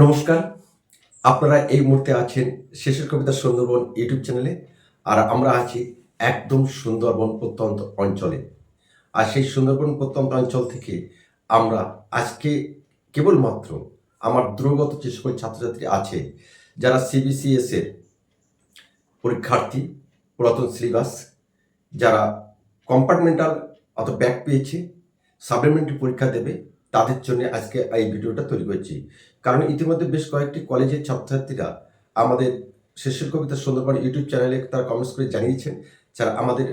নমস্কার। আপনারা এই মুহূর্তে আছেন শেষের কবিতা সুন্দরবন ইউটিউব চ্যানেলে, আর আমরা আছি একদম সুন্দরবন প্রত্যন্ত অঞ্চলে। আর সেই সুন্দরবন প্রত্যন্ত অঞ্চল থেকে আমরা আজকে কেবলমাত্র আমার দূরগত যে সকল ছাত্রছাত্রী আছে, যারা সিবিসিএস এর পরীক্ষার্থী, পুরাতন সিলেবাস যারা কম্পার্টমেন্টাল অত ব্যাক পেয়েছে সাপ্লিমেন্টারি পরীক্ষা দেবে তাদের জন্য আজকে এই ভিডিওটা তৈরি করছি। কারণ ইতিমধ্যে বেশ কয়েকটি কলেজের ছাত্রছাত্রীরা আমাদের শেষের কবিতা সুন্দরবন ইউটিউব চ্যানেলে তারা কমেন্টস করে জানিয়েছেন। যারা আমাদের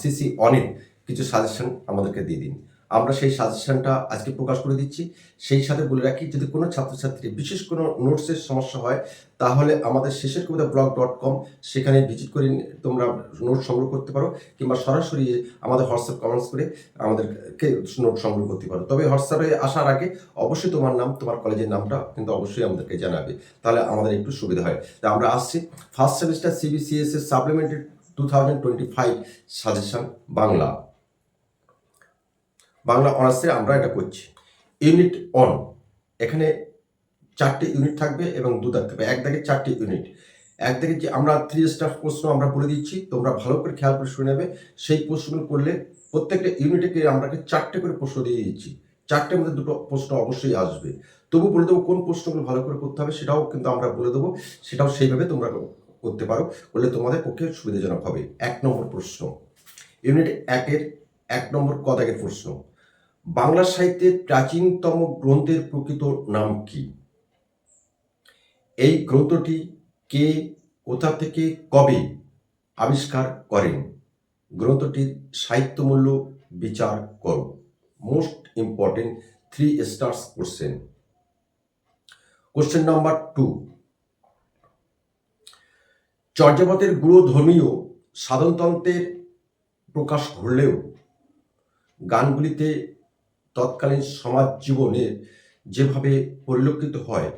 সিসি অনেক কিছু সাজেশন আমাদেরকে দিয়ে দিন। আমরা সেই সাজেশনটা আজকে প্রকাশ করে দিচ্ছি। সেই সাথে বলে রাখি, যদি কোনো ছাত্রছাত্রী বিশেষ কোনো নোটসের সমস্যা হয়, তাহলে আমাদের শেষের কবিতা ব্লগ ডট কম সেখানে ভিজিট করে তোমরা নোট সংগ্রহ করতে পারো, কিংবা সরাসরি আমাদের হোয়াটসঅ্যাপ কমেন্টস করে আমাদেরকে নোট সংগ্রহ করতে পারো। তবে হোয়াটসঅ্যাপে আসার আগে অবশ্যই তোমার নাম, তোমার কলেজের নামটা কিন্তু অবশ্যই আমাদেরকে জানাবে। তাহলে আমাদের একটু সুবিধা হয়। তা আমরা আসছি। ফার্স্ট সেমিস্টার সিবিসিএস এর supplementary two thousand twenty five suggestion Bangla. Bangla অনার্সে আমরা এটা করছি। ইউনিট অন এখানে চারটি ইউনিট থাকবে এবং দু দাগ থাকবে। এক দাগে চারটি ইউনিট এক দাগে যে আমরা থ্রি স্টাফ প্রশ্ন আমরা বলে দিচ্ছি, তোমরা ভালো করে খেয়াল করে শুনে নেবে। সেই প্রশ্নগুলো করলে প্রত্যেকটা ইউনিটকে আমরা চারটে করে প্রশ্ন দিয়ে দিচ্ছি। চারটের মধ্যে দুটো প্রশ্ন অবশ্যই আসবে। তবু বলে দেবো কোন প্রশ্নগুলো ভালো করে করতে হবে সেটাও কিন্তু আমরা বলে দেবো। সেটাও সেইভাবে তোমরা করতে পারো। করলে তোমাদের পক্ষে সুবিধাজনক হবে। এক নম্বর প্রশ্ন। ইউনিট একের এক নম্বর কদাগের প্রশ্ন। বাংলা সাহিত্যের প্রাচীনতম গ্রন্থের প্রকৃত নাম কি? এই গ্রন্থটি কে, কোথা থেকে, কবে আবিষ্কার করেন? গ্রন্থটির সাহিত্যমূল্য বিচার করো most important three stars question. Question number two. চর্যাপতের গুরু ধর্মীয় সাধনতন্ত্রের প্রকাশ ঘটলেও গানগুলিতে তৎকালীন সমাজ জীবনের যেভাবে পরিলক্ষিত হয়,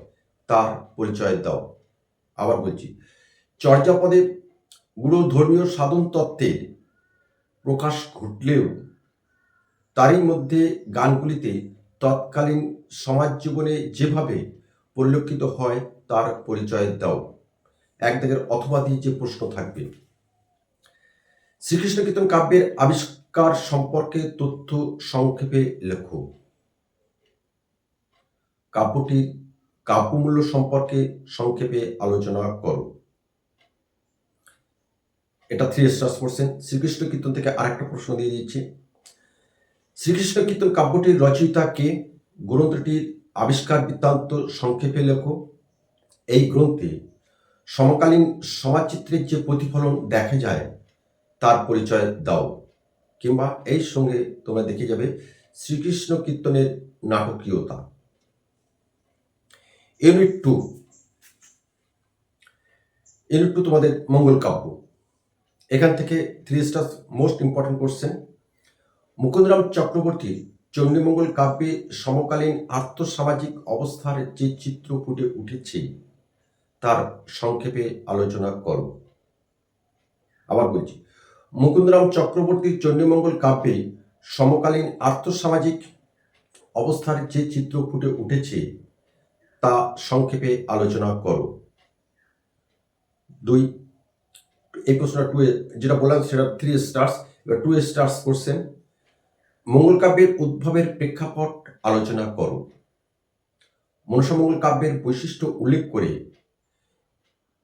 তার পরিচয় দাও। আবার বলছি, চর্যাপদে গুরু ধর্মীয় সাধন তত্ত্বের প্রকাশ ঘটলেও তারই মধ্যে গানগুলিতে তৎকালীন সমাজ জীবনে যেভাবে পরিলক্ষিত হয়, তার পরিচয় দাও। একদিকের অথবা দিয়ে যে প্রশ্ন থাকবে। শ্রীকৃষ্ণ কীর্তন কাব্যের আবিষ্কার সম্পর্কে তথ্য সংক্ষেপে লেখো? কাব্যটির কাব্যমূল্য সম্পর্কে সংক্ষেপে আলোচনা করো। এটা থ্রি স্টার্স পড়ছেন শ্রীকৃষ্ণ কীর্তন থেকে আরেকটা প্রশ্ন দিয়ে দিচ্ছি। শ্রীকৃষ্ণ কীর্তন কাব্যটির রচয়িতা কে? গ্রন্থটির আবিষ্কার বৃত্তান্ত সংক্ষেপে লেখো। এই গ্রন্থে সমকালীন সমাজচিত্রের যে প্রতিফলন দেখা যায়, তার পরিচয় দাও। কিংবা এই সঙ্গে তোমরা দেখে যাবে শ্রীকৃষ্ণ কীর্তনের নাটকীয়তা। ইউনিট টু ইউনিট টু তোমাদের মঙ্গল কাব্য। এখান থেকে three star most important question Mukundaram চক্রবর্তীর চণ্ডীমঙ্গল কাব্যে সমকালীন আর্থসামাজিক অবস্থার যে চিত্র ফুটে উঠেছে, তার সংক্ষেপে আলোচনা করো। আবার বলছি মুকুন্দরাম চক্রবর্তীর চণ্ডীমঙ্গল কাব্যে সমকালীন আর্থসামাজিক অবস্থার যে চিত্র ফুটে উঠেছে, তা সংক্ষেপে আলোচনা করো। দুই এই প্রশ্নটা টু যেটা বললাম সেটা থ্রি স্টার্স এবার টু স্টার্স করছেন মঙ্গল কাব্যের উদ্ভবের প্রেক্ষাপট আলোচনা করো। মনসামঙ্গল কাব্যের বৈশিষ্ট্য উল্লেখ করে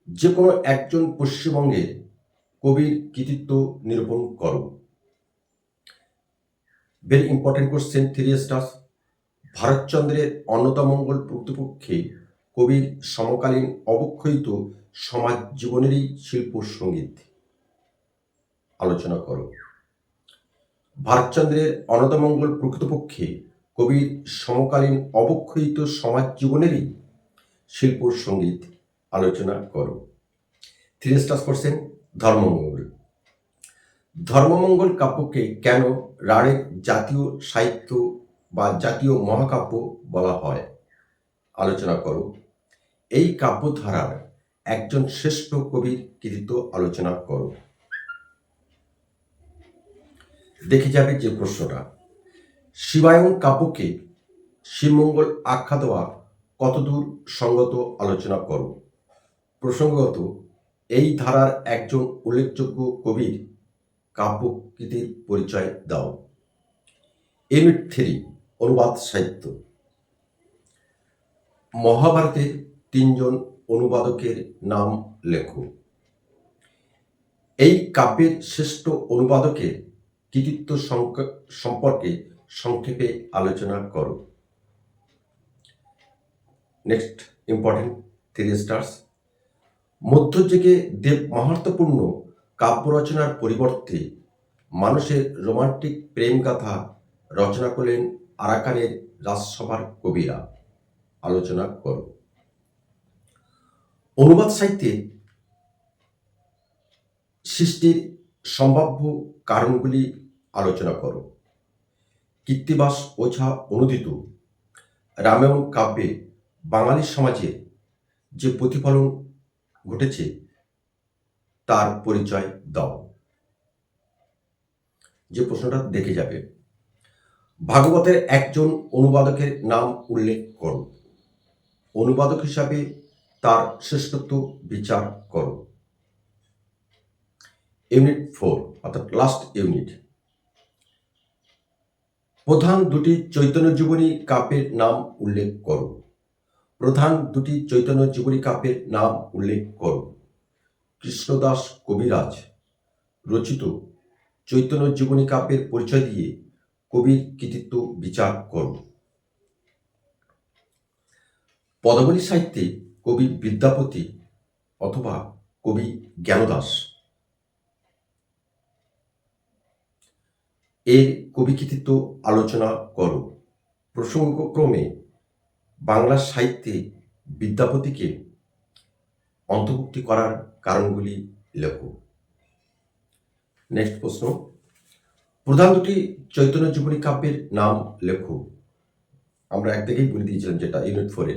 যে কোনো একজন পশ্চিমবঙ্গের কবির কৃতিত্ব নিরূপণ করো। Very important question three stars ভারতচন্দ্রের Annadamangal প্রকৃতপক্ষে কবির সমকালীন অবক্ষয়িত সমাজ জীবনেরই শিল্প সংগীত। আলোচনা করো। ভারতচন্দ্রের অন্নদামঙ্গল প্রকৃতপক্ষে কবির সমকালীন অবক্ষয়িত সমাজ জীবনেরই শিল্প সংগীত। আলোচনা করো। থ্রি স্টার্স করছেন ধর্মমঙ্গল। ধর্মমঙ্গল কাব্যকে কেন রাঢ়ের জাতীয় সাহিত্য বা জাতীয় মহাকাব্য বলা হয়? আলোচনা করো। এই কাব্যধারার একজন শ্রেষ্ঠ কবির কৃতিত্ব আলোচনা করো। দেখে যাবে যে প্রশ্নটা। শিবায়ন কাব্যকে শিবমঙ্গল আখ্যা দেওয়া কতদূর সঙ্গত আলোচনা করো? প্রসঙ্গত এই ধারার একজন উল্লেখযোগ্য কবির কাব্যকৃতির পরিচয় দাও। ইউনিট থ্রি, অনুবাদ সাহিত্য। মহাভারতের তিনজন অনুবাদকের নাম লেখো। এই কাব্যের শ্রেষ্ঠ অনুবাদকের কৃতিত্ব সম্পর্কে সংক্ষেপে আলোচনা করো। নেক্সট ইম্পর্টেন্ট থ্রি স্টার্স মধ্যযুগে দেব মাহাত্মপূর্ণ কাব্য রচনার পরিবর্তে মানুষের রোমান্টিক প্রেম গাথা রচনা করলেন আরাকানের রাজসভার কবিরা। আলোচনা করো। অনুবাদ সাহিত্যে সৃষ্টির সম্ভাব্য কারণগুলি আলোচনা করো। কীর্তিবাস ওঝা অনুদিত রামায়ণ কাব্যে বাঙালি সমাজে যে প্রতিফলন ঘটেছে, তার পরিচয় দাও। যে প্রশ্নটা দেখে যাবে। ভাগবতের একজন অনুবাদকের নাম উল্লেখ করো। অনুবাদক হিসাবে তার শ্রেষ্ঠত্ব বিচার করো। ইউনিট ফোর, অর্থাৎ লাস্ট ইউনিট। প্রধান দুটি চৈতন্য জীবনী কাপের নাম উল্লেখ করো। প্রধান দুটি চৈতন্য জীবনী কাব্যের নাম উল্লেখ করো কৃষ্ণদাস কবিরাজ রচিত চৈতন্য জীবনী কাব্যের পরিচয় দিয়ে কবির কৃতিত্ব বিচার করো পদাবলী সাহিত্যে কবি বিদ্যাপতি অথবা কবি জ্ঞানদাস। এর কবি কৃতিত্ব আলোচনা করো। প্রসঙ্গক্রমে বাংলা সাহিত্যে বিদ্যাপতিকে অন্তর্ভুক্তি করার কারণগুলি লেখো। নেক্সট প্রশ্ন। প্রধান দুটি চৈতন্য জীবনী কাব্যের নাম লেখো। আমরা এক বলে দিয়েছিলাম যেটা ইউনিট ফোরে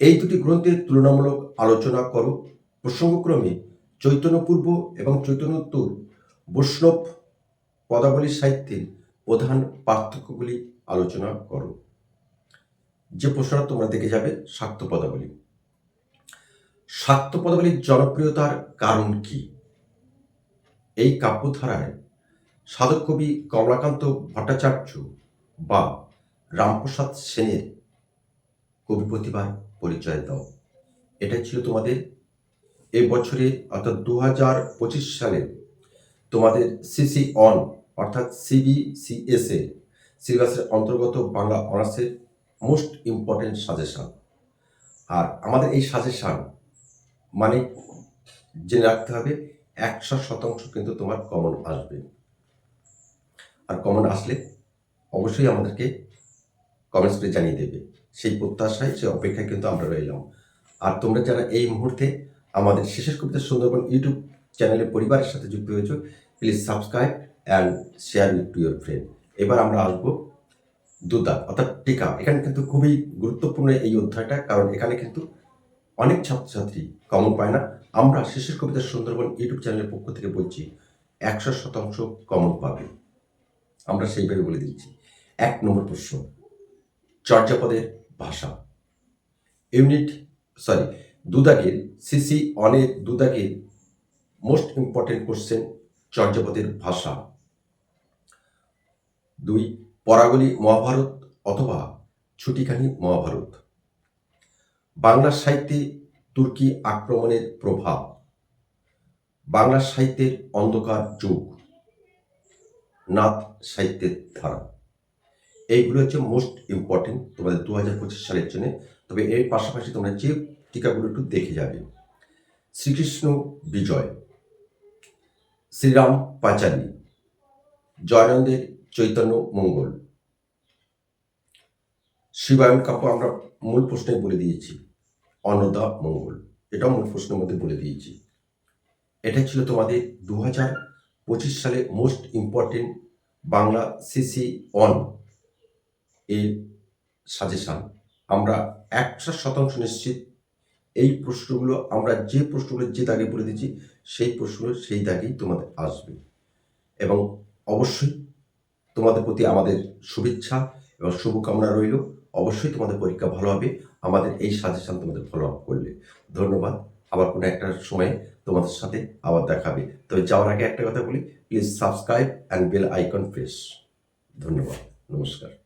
এই দুটি গ্রন্থের তুলনামূলক আলোচনা করো। প্রসঙ্গক্রমে চৈতন্যপূর্ব এবং চৈতন্যোত্তর বৈষ্ণব পদাবলী সাহিত্যের প্রধান পার্থক্যগুলি আলোচনা করো। যে প্রশ্নটা তোমরা দেখে যাবে শাক্ত পদাবলী। শাক্ত পদাবলীর জনপ্রিয়তার কারণ কি? এই কাব্যধারায় সাধক কবি কমলাকান্ত ভট্টাচার্য বা রামপ্রসাদ সেনের কবি প্রতিভার পরিচয় দাও। এটা ছিল তোমাদের এ বছরে, অর্থাৎ দু হাজার পঁচিশ সালে তোমাদের সিসি অন, অর্থাৎ সিবিসিএস এর সিলেবাসের অন্তর্গত বাংলা অনার্সের মোস্ট ইম্পর্টেন্ট সাজেশন আর আমাদের এই সাজেশন মানে জেনে রাখতে হবে, একশো শতাংশ কিন্তু তোমার কমন আসবে। আর কমন আসলে অবশ্যই আমাদেরকে কমেন্টস করে জানিয়ে দেবে। সেই প্রত্যাশায়, সেই অপেক্ষায় কিন্তু আমরা রইলাম। আর তোমরা যারা এই মুহূর্তে আমাদের শেষের কবিতা সুন্দরবন ইউটিউব চ্যানেলের পরিবারের সাথে যুক্ত হয়েছো please subscribe and share with to your friend এবার আমরা আসব দুদা অর্থাৎ টিকা এখানে কিন্তু খুবই গুরুত্বপূর্ণ এই অধ্যায়টা, কারণ এখানে কিন্তু অনেক ছাত্রছাত্রী কমন পায় না। আমরা শেষের কবিতা সুন্দরবন ইউটিউব চ্যানেলের পক্ষ থেকে বলছি, একশো শতাংশ কমন পাবে। আমরা সেইভাবে বলে দিচ্ছি। এক নম্বর প্রশ্ন, চর্যাপদের ভাষা। ইউনিট সরি দুদাগের সিসি অনের দুদাগের মোস্ট ইম্পর্টেন্ট কোশ্চেন চর্যাপদের ভাষা। দুই পরাগলি মহাভারত অথবা ছুটিখানি মহাভারত। বাংলা সাহিত্যে তুর্কি আক্রমণের প্রভাব। বাংলা সাহিত্যের অন্ধকার যুগ। নাথ সাহিত্যের ধারা। এইগুলো হচ্ছে মোস্ট ইম্পর্টেন্ট তোমাদের দু হাজার পঁচিশ সালের জন্য। তবে এর পাশাপাশি তোমরা যে টিকাগুলো একটু দেখে যাবে। শ্রীকৃষ্ণ বিজয়। শ্রীরাম পাঁচালী। জয়ানন্দের চৈতন্য মঙ্গল। শিবায়ন কাব্য আমরা মূল প্রশ্নে বলে দিয়েছি অন্নদা মঙ্গল। এটাও মূল প্রশ্নের মধ্যে বলে দিয়েছি। এটা ছিল তোমাদের দু হাজার পঁচিশ সালে most important Bangla CC one এর সাজেশান আমরা একশো শতাংশ নিশ্চিত, এই প্রশ্নগুলো, আমরা যে প্রশ্নগুলো যে দাগে বলে দিচ্ছি সেই প্রশ্নগুলো সেই দাগেই তোমাদের আসবে। এবং অবশ্যই তোমাদের প্রতি আমাদের শুভেচ্ছা এবং শুভকামনা রইল। অবশ্যই তোমাদের পরীক্ষা ভালো হবে। আমাদের এই সাজেশন তোমাদের ফলো আপ করলে। ধন্যবাদ। আবার কোনো একটা সময়ে তোমাদের সাথে আবার দেখাবে তবে যাওয়ার আগে একটা কথা বলি। Please subscribe and bell icon press ধন্যবাদ। নমস্কার।